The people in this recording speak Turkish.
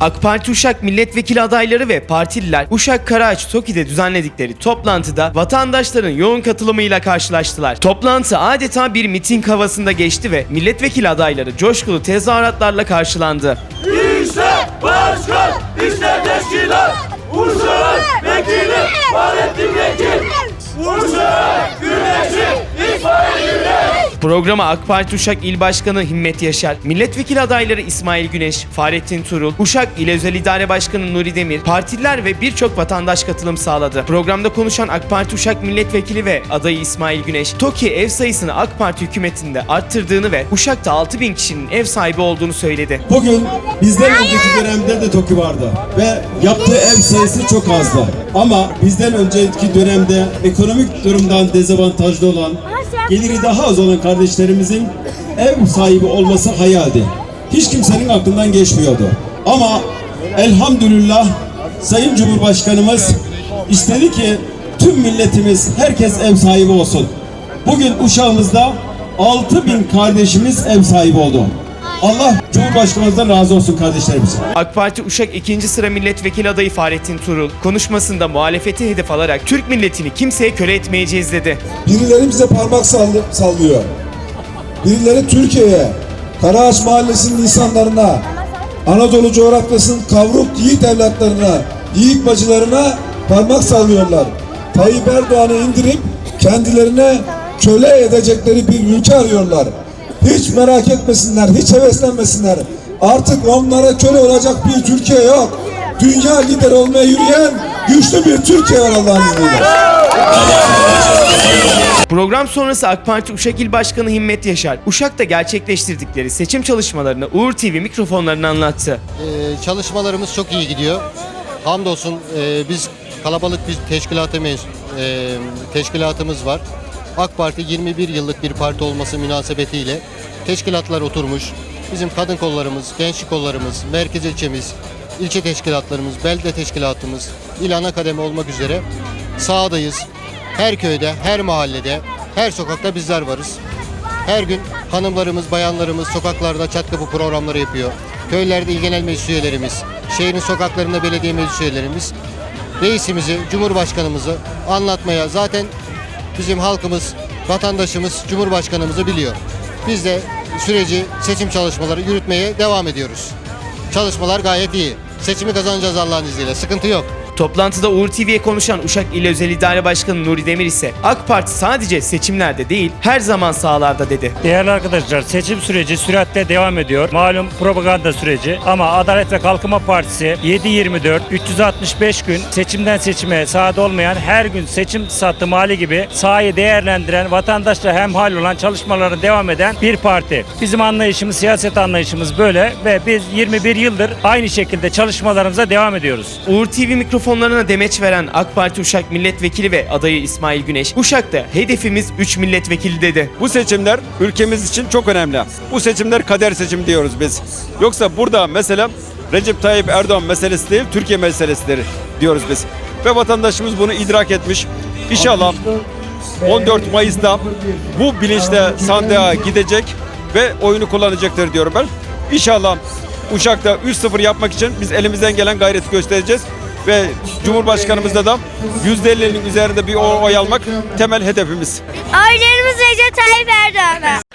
AK Parti Uşak milletvekili adayları ve partililer Uşak Karaağaç Toki'de düzenledikleri toplantıda vatandaşların yoğun katılımıyla karşılaştılar. Toplantı adeta bir miting havasında geçti ve milletvekili adayları coşkulu tezahüratlarla karşılandı. İşte başkan, işte teşkilat, Uşak vekili, Fahrettin Vekil, Güneş. Programa AK Parti Uşak İl Başkanı Himmet Yaşar, milletvekili adayları İsmail Güneş, Fahrettin Turul, Uşak İl Özel İdare Başkanı Nuri Demir, partililer ve birçok vatandaş katılım sağladı. Programda konuşan AK Parti Uşak Milletvekili ve adayı İsmail Güneş, TOKİ ev sayısını AK Parti hükümetinde arttırdığını ve Uşak'ta 6000 kişinin ev sahibi olduğunu söyledi. Bugün bizden önceki dönemde de TOKİ vardı ve yaptığı ev sayısı çok azdı. Ama bizden önceki dönemde ekonomik durumdan dezavantajlı olan, geliri daha az olan kardeşlerimizin ev sahibi olması hayaldi. Hiç kimsenin aklından geçmiyordu. Ama elhamdülillah Sayın Cumhurbaşkanımız istedi ki tüm milletimiz herkes ev sahibi olsun. Bugün Uşağımızda 6000 kardeşimiz ev sahibi oldu. Allah Cumhurbaşkanımızdan razı olsun kardeşlerimiz. AK Parti Uşak 2. sıra milletvekili adayı Fahrettin Turul konuşmasında muhalefeti hedef alarak Türk milletini kimseye köle etmeyeceğiz dedi. Birileri bize parmak sallı- sallıyor. Birileri Türkiye'ye, Karaağaç Mahallesi'nin insanlarına, Anadolu coğrafyasının kavruk yiğit evlatlarına, yiğit bacılarına parmak sallıyorlar. Tayyip Erdoğan'ı indirip kendilerine köle edecekleri bir ülke arıyorlar. Hiç merak etmesinler, hiç heveslenmesinler. Artık onlara köle olacak bir Türkiye yok. Dünya lideri olmaya yürüyen güçlü bir Türkiye var Allah'ın izniyle. Program sonrası AK Parti Uşak İl Başkanı Himmet Yaşar, Uşak'ta gerçekleştirdikleri seçim çalışmalarını Uğur TV mikrofonlarına anlattı. Ee, çalışmalarımız çok iyi gidiyor. Hamdolsun e, biz kalabalık bir teşkilatı mez- e, teşkilatımız var. AK Parti 21 yıllık bir parti olması münasebetiyle teşkilatlar oturmuş. Bizim kadın kollarımız, gençlik kollarımız, merkez ilçemiz, ilçe teşkilatlarımız, belde teşkilatımız, il ana kademe olmak üzere sahadayız. Her köyde, her mahallede, her sokakta bizler varız. Her gün hanımlarımız, bayanlarımız sokaklarda çat kapı programları yapıyor. Köylerde il genel meclis üyelerimiz, şehrin sokaklarında belediye meclis üyelerimiz reisimizi, cumhurbaşkanımızı anlatmaya zaten bizim halkımız, vatandaşımız cumhurbaşkanımızı biliyor. Biz de süreci, seçim çalışmaları yürütmeye devam ediyoruz. Çalışmalar gayet iyi. Seçimi kazanacağız Allah'ın izniyle. Sıkıntı yok. Toplantıda Uğur TV'ye konuşan Uşak İl Özel İdare Başkanı Nuri Demir ise AK Parti sadece seçimlerde değil her zaman sahalarda dedi. Değerli arkadaşlar seçim süreci süratle devam ediyor. Malum propaganda süreci ama Adalet ve Kalkınma Partisi 7-24 365 gün seçimden seçime sahada olmayan her gün seçim satım hali gibi sahayı değerlendiren vatandaşla hemhal olan çalışmalarına devam eden bir parti. Bizim anlayışımız siyaset anlayışımız böyle ve biz 21 yıldır aynı şekilde çalışmalarımıza devam ediyoruz. Uğur TV mikrofonlarına demeç veren AK Parti Uşak Milletvekili ve adayı İsmail Güneş, Uşak'ta hedefimiz 3 milletvekili dedi. Bu seçimler ülkemiz için çok önemli. Bu seçimler kader seçim diyoruz biz. Yoksa burada mesela Recep Tayyip Erdoğan meselesi değil, Türkiye meselesidir diyoruz biz. Ve vatandaşımız bunu idrak etmiş. İnşallah 14 Mayıs'ta bu bilinçle sandığa gidecek ve oyunu kullanacaktır diyorum ben. İnşallah Uşak'ta 3-0 yapmak için biz elimizden gelen gayreti göstereceğiz ve Cumhurbaşkanımızda da %50'nin üzerinde bir oy almak temel hedefimiz. Oylarımız Recep Tayyip Erdoğan'a.